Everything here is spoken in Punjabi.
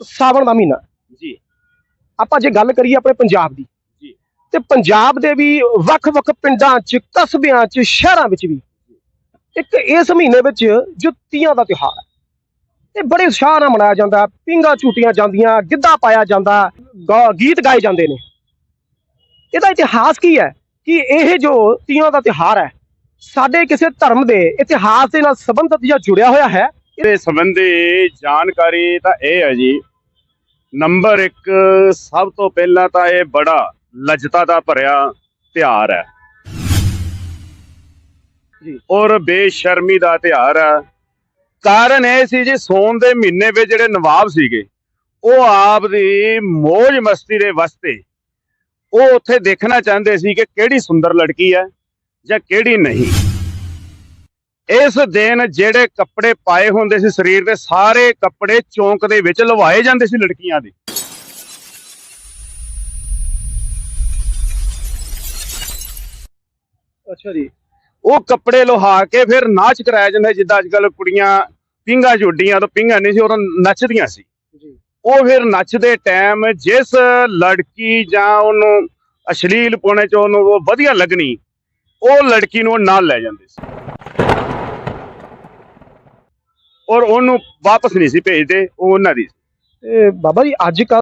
ਸਾਵਣ ਦਾ ਮਹੀਨਾ। ਜੀ। ਆਪਾਂ ਜੇ ਗੱਲ ਕਰੀਏ ਆਪਣੇ ਪੰਜਾਬ ਦੀ ਜੀ। ਤੇ ਪੰਜਾਬ ਦੇ ਵੀ ਵੱਖ-ਵੱਖ ਪਿੰਡਾਂ 'ਚ ਕਸਬਿਆਂ 'ਚ ਸ਼ਹਿਰਾਂ ਵਿੱਚ ਵੀ ਇੱਕ ਇਸ ਮਹੀਨੇ ਵਿੱਚ ਜੋ ਤੀਆਂ ਦਾ ਤਿਉਹਾਰ ਹੈ। ਇਹ ਬੜੇ ਉਤਸ਼ਾਹ ਨਾਲ ਮਨਾਇਆ ਜਾਂਦਾ ਪਿੰਗਾ ਝੂਟੀਆਂ ਜਾਂਦੀਆਂ ਗਿੱਧਾ ਪਾਇਆ ਜਾਂਦਾ ਗੀਤ ਗਾਏ ਜਾਂਦੇ ਨੇ। ਇਹਦਾ ਇਤਿਹਾਸ ਕੀ ਹੈ ਕਿ ਇਹ ਜੋ ਤੀਆਂ ਦਾ ਤਿਉਹਾਰ ਹੈ ਸਾਡੇ ਕਿਸੇ ਧਰਮ ਦੇ ਇਤਿਹਾਸ ਦੇ ਨਾਲ ਸੰਬੰਧਿਤ ਜਾਂ ਜੁੜਿਆ ਹੋਇਆ ਹੈ ਇਹਦੇ ਸੰਬੰਧੀ ਜਾਣਕਾਰੀ ਤਾਂ ਇਹ ਹੈ ਜੀ ਨੰਬਰ 1 ਸਭ ਤੋਂ ਪਹਿਲਾਂ ਤਾਂ ਇਹ ਬੜਾ ਲਜਤਾ ਦਾ ਭਰਿਆ ਤਿਉਹਾਰ ਹੈ। ਜੀ। ਔਰ ਬੇਸ਼ਰਮੀ ਦਾ ਤਿਉਹਾਰ ਹੈ। ਕਾਰਨ ਇਹ ਸੀ ਜੀ ਸੋਨ ਦੇ ਮਹੀਨੇ ਵਿੱਚ ਜਿਹੜੇ ਨਵਾਬ ਸੀਗੇ ਉਹ ਆਪ ਦੀ ਮौज ਮਸਤੀ ਦੇ ਵਾਸਤੇ ਉਹ ਉੱਥੇ ਦੇਖਣਾ ਚਾਹੁੰਦੇ ਸੀ ਕਿ ਕਿਹੜੀ ਸੁੰਦਰ ਲੜਕੀ ਹੈ ਜਾਂ ਕਿਹੜੀ ਨਹੀਂ। ਇਸ ਦਿਨ ਜਿਹੜੇ ਕੱਪੜੇ ਪਾਏ ਹੁੰਦੇ ਸੀ ਸਰੀਰ ਦੇ ਸਾਰੇ ਕੱਪੜੇ ਚੌਂਕ ਦੇ ਵਿੱਚ ਲਵਾਏ ਜਾਂਦੇ ਸੀ ਲੜਕੀਆਂ ਦੇ। ਅੱਛਾ ਜੀ। ਉਹ ਕੱਪੜੇ ਲੋਹਾ ਕੇ ਫਿਰ ਨਾਚ ਕਰਾਇਆ ਜਾਂਦਾ ਜਿੱਦਾਂ ਅੱਜ ਕੱਲ ਕੁੜੀਆਂ ਪਿੰਗਾ ਝੁੱਡੀਆਂ ਤੋਂ ਪਿੰਗਾ ਨਹੀਂ ਸੀ ਉਦੋਂ ਨੱਚਦੀਆਂ ਸੀ। ਉਹ ਫਿਰ ਨੱਚਦੇ ਟਾਈਮ ਜਿਸ ਲੜਕੀ ਜਾਂ ਉਹਨੂੰ ਅਸ਼ਲੀਲ ਪੁਣੇ ਚ ਉਹਨੂੰ ਉਹ ਵਧੀਆ ਲੱਗਣੀ ਉਹ ਲੜਕੀ ਨੂੰ ਉਹ ਨਾਲ ਲੈ ਜਾਂਦੇ ਸੀ। ਔਰ ਉਹਨੂੰ ਵਾਪਸ ਨਹੀਂ ਸੀ ਭੇਜਦੇ, ਉਹ ਉਹਨਾਂ ਦੀ ਸੀ। ਤੇ ਬਾਬਾ ਜੀ, ਅੱਜ ਕੱਲ੍ਹ